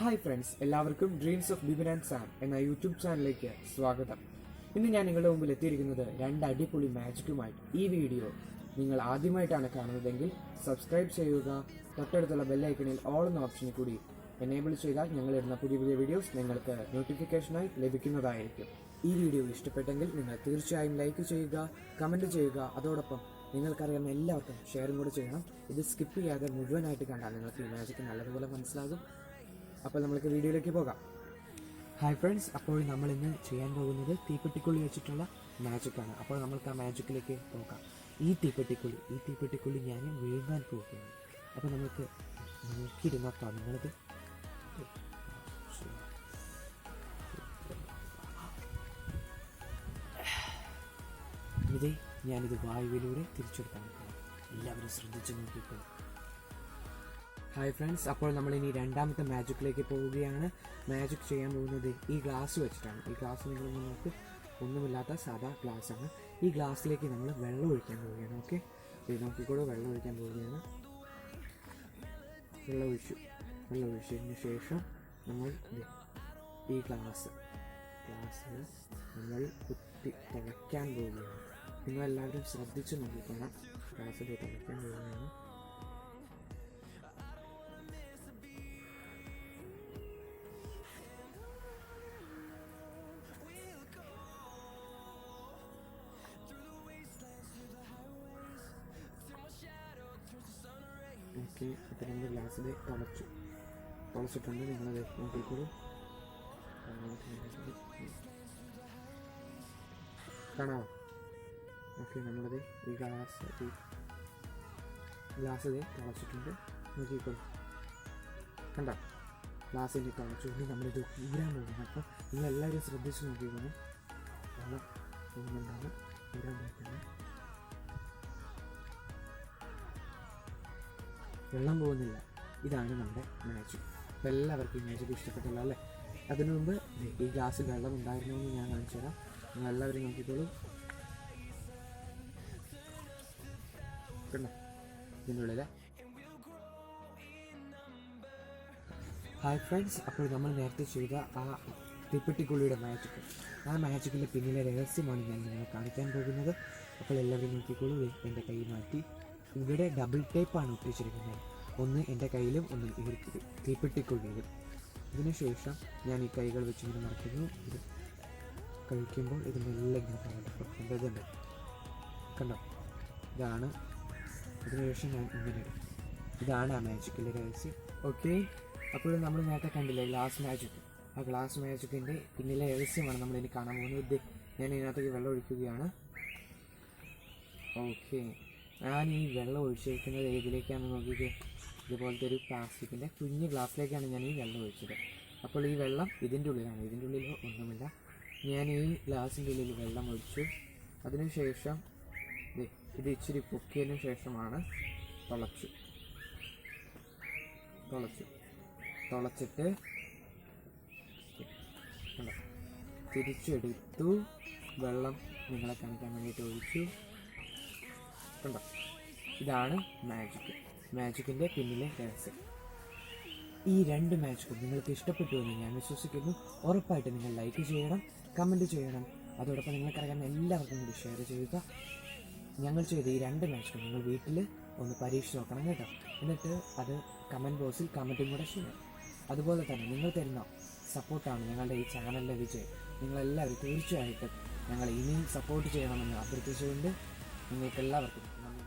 Hi friends എല്ലാവർക്കും dreams of Bibin and Sam എന്ന YouTube ചാനലിലേക്ക് സ്വാഗതം. ഇന്ന് ഞാൻ നിങ്ങളുടെ മുമ്പിൽ എത്തിയിരിക്കുന്നത് രണ്ട് അടിപൊളി മാജിക്കുമായിട്ട് ഈ വീഡിയോ നിങ്ങൾ ആദ്യമായിട്ടാണ് കാണുന്നതെങ്കിൽ സബ്സ്ക്രൈബ് ചെയ്യുക തൊട്ടടുത്തുള്ള ബെല്ലൈക്കണിൽ ഓൾ എന്ന ഓപ്ഷനിൽ കൂടി എനേബിൾ ചെയ്താൽ ഞങ്ങൾ ഇടുന്ന പുതിയ പുതിയ വീഡിയോസ് നിങ്ങൾക്ക് നോട്ടിഫിക്കേഷനായി ലഭിക്കുന്നതായിരിക്കും. ഈ വീഡിയോ ഇഷ്ടപ്പെട്ടെങ്കിൽ നിങ്ങൾ തീർച്ചയായും ലൈക്ക് ചെയ്യുക കമന്റ് ചെയ്യുക അതോടൊപ്പം നിങ്ങൾക്കറിയാവുന്ന എല്ലാവർക്കും ഷെയറും കൂടെ ചെയ്യണം. ഇത് സ്കിപ്പ് ചെയ്യാതെ മുഴുവനായിട്ട് കണ്ടാൽ നിങ്ങൾക്ക് ഈ മാജിക്ക് നല്ലതുപോലെ മനസ്സിലാകും. അപ്പോൾ നമ്മൾക്ക് വീഡിയോയിലേക്ക് പോകാം. ഹായ് ഫ്രണ്ട്സ് അപ്പോൾ നമ്മൾ ഇന്ന് ചെയ്യാൻ പോകുന്നത് തീപ്പെട്ടിക്കുള്ളി വെച്ചിട്ടുള്ള മാജിക്കാണ് അപ്പോൾ നമ്മൾക്ക് ആ മാജിക്കിലേക്ക് പോകാം. ഈ തീപ്പെട്ടിക്കുള്ളി ഈ തീപ്പെട്ടിക്കുള്ളി ഞാൻ വീഴാൻ പോകുകയാണ് അപ്പോൾ നമുക്ക് നോക്കിയിരുന്ന നിങ്ങളിത്? ഇതേ ഞാനിത് വായുവിലൂടെ തിരിച്ചെടുക്കാൻ എല്ലാവരും ശ്രദ്ധിച്ചു നോക്കിക്കോളൂ ഹായ് ഫ്രണ്ട്സ് അപ്പോൾ നമ്മൾ ഇനി രണ്ടാമത്തെ മാജിക്കിലേക്ക് പോവുകയാണ്. മാജിക് ചെയ്യാൻ പോകുന്നത് ഈ ഗ്ലാസ് വെച്ചിട്ടാണ്. ഈ ഗ്ലാസ് നിങ്ങൾ നമുക്ക് ഒന്നുമില്ലാത്ത സാധാ ഗ്ലാസ് ആണ്. ഈ ഗ്ലാസ്സിലേക്ക് നമ്മൾ വെള്ളം ഒഴിക്കാൻ പോവുകയാണ്. ഓക്കെ നോക്കിക്കൂടെ വെള്ളം ഒഴിക്കാൻ പോവുകയാണ്. വെള്ളം ഒഴിച്ചു. വെള്ളം ഒഴിച്ചതിന് ശേഷം നമ്മൾ ഈ ഗ്ലാസ് ഗ്ലാസ് നമ്മൾ കുത്തി തുളയ്ക്കാൻ പോവുകയാണ്. നിങ്ങളെല്ലാവരും ശ്രദ്ധിച്ച് നോക്കിക്കണം. ഗ്ലാസ്സിൽ തുളയ്ക്കാൻ പോവുകയാണ്. ഓക്കെ അപ്പോൾ നമ്മൾ ഗ്ലാസ്സിൽ തിളച്ചു തിളച്ചിട്ടുണ്ട് നിങ്ങളത് നോക്കിക്കോളൂ. കാണാമോ ഓക്കെ നമ്മളത് ഈ ഗ്ലാസ് ഈ ഗ്ലാസ് ഇത് തിളച്ചിട്ടുണ്ട് നോക്കിക്കോളൂ. കണ്ടോ? ഗ്ലാസ്സിന്റെ തുളച്ചു ഇനി നമ്മളിത് ഊരാൻ പോകുന്നത് അപ്പോൾ നിങ്ങളെല്ലാവരും ശ്രദ്ധിച്ച് നോക്കിക്കണം വെള്ളം ഊരാൻ പോകുന്നത് വെള്ളം പോകുന്നില്ല. ഇതാണ് നമ്മുടെ മാജിക് അപ്പോൾ എല്ലാവർക്കും ഈ മാജിക് ഇഷ്ടപ്പെട്ടല്ലോ അല്ലേ? അതിനു മുമ്പ് ഈ ഗ്ലാസ്സിൽ വെള്ളം ഉണ്ടായിരുന്നു എന്ന് ഞാൻ കാണിച്ചു തരാം. എല്ലാവരും നോക്കിക്കോളൂ. കണ്ടോ? ഹായ് ഫ്രണ്ട്സ് അപ്പോൾ നമ്മൾ നേരത്തെ ചെയ്ത ആ തിപ്പട്ടിക്കുള്ളിയുടെ മാജിക് ആ മാജിക്കിന്റെ പിന്നിലെ രഹസ്യമാണ് ഞാൻ നിങ്ങളെ കാണിക്കാൻ പോകുന്നത്. അപ്പോൾ എല്ലാവരും നോക്കിക്കോളൂ. എന്റെ കൈ മാറ്റി. ഇവിടെ ഡബിൾ ടേപ്പാണ് ഉപയോഗിച്ചിരിക്കുന്നത് ഒന്ന് എന്റെ കയ്യിലും ഒന്ന് ഇവർക്ക് ഒരു ഇതിനുശേഷം ഞാൻ ഈ കൈകൾ വെച്ച് ഇങ്ങനെ മറക്കുന്നു. ഇത് കഴിക്കുമ്പോൾ ഇത് മെല്ലെ ഇങ്ങനെ കണ്ടോ ഇതാണ്. ഇതിനുശേഷം ഞാൻ ഇങ്ങനെ ഇതാണ് ആ മാജിക്കിന്റെ രഹസ്യം. ഓക്കെ അപ്പോൾ നമ്മൾ നേരത്തെ കണ്ടില്ലേ ഗ്ലാസ് മാജിക് ആ ഗ്ലാസ് മാജിക്കിന്റെ പിന്നിലെ രഹസ്യമാണ് നമ്മൾ ഇനി കാണാൻ പോകുന്നത്. ഞാൻ ഇതിനകത്തേക്ക് വെള്ളം ഒഴിക്കുകയാണ്. ഓക്കെ ഞാൻ ഈ വെള്ളം ഒഴിച്ചിരിക്കുന്നത് ഏതിലേക്കാണ് നോക്കിയിട്ട് ഇതുപോലത്തെ ഒരു പ്ലാസ്റ്റിക്കിന്റെ കുഞ്ഞ് ഗ്ലാസ്സിലേക്കാണ് ഞാൻ ഈ വെള്ളം ഒഴിച്ചത് അപ്പോൾ ഈ വെള്ളം ഇതിന്റെ ഉള്ളിലാണ്. ഇതിന്റെ ഉള്ളിൽ ഒന്നുമില്ല. ഞാൻ ഈ ഗ്ലാസിന്റെ ഉള്ളിൽ വെള്ളം ഒഴിച്ചു അതിനുശേഷം ഇത് ഇച്ചിരി പൊക്കിയതിനു ശേഷമാണ് തിളച്ചു. തിളച്ചു. തിളച്ചിട്ട് തിരിച്ചെടുത്തു. വെള്ളം നിങ്ങളെ കാണിക്കാൻ വേണ്ടിയിട്ട് ഒഴിച്ചു. കണ്ടോ? ഇതാണ് മാജിക് മാജിക്കിന്റെ പിന്നിലെ രഹസ്യം. ഈ രണ്ട് മാജിക്കും നിങ്ങൾക്ക് ഇഷ്ടപ്പെട്ടു എന്ന് ഞാൻ വിശ്വസിക്കുന്നു. ഉറപ്പായിട്ട് നിങ്ങൾ ലൈക്ക് ചെയ്യണം കമന്റ് ചെയ്യണം. അതോടൊപ്പം നിങ്ങൾക്കറിയാവുന്ന എല്ലാവർക്കും കൂടി ഷെയർ ചെയ്യുക. ഞങ്ങൾ ചെയ്ത ഈ രണ്ട് മാജിക്കും നിങ്ങൾ വീട്ടിൽ ഒന്ന് പരീക്ഷിച്ച് നോക്കണം കേട്ടോ. എന്നിട്ട് അത് കമന്റ് ബോക്സിൽ കമന്റും കൂടെ ചെയ്യണം അതുപോലെ തന്നെ നിങ്ങൾ തരുന്ന സപ്പോർട്ടാണ് ഞങ്ങളുടെ ഈ ചാനലിലെ വിജയം. നിങ്ങളെല്ലാവരും തീർച്ചയായിട്ടും ഞങ്ങൾ ഇനിയും സപ്പോർട്ട് ചെയ്യണമെന്ന് അഭ്യർത്ഥിച്ചുകൊണ്ട് നിങ്ങൾക്ക് എല്ലാവർക്കും നന്ദി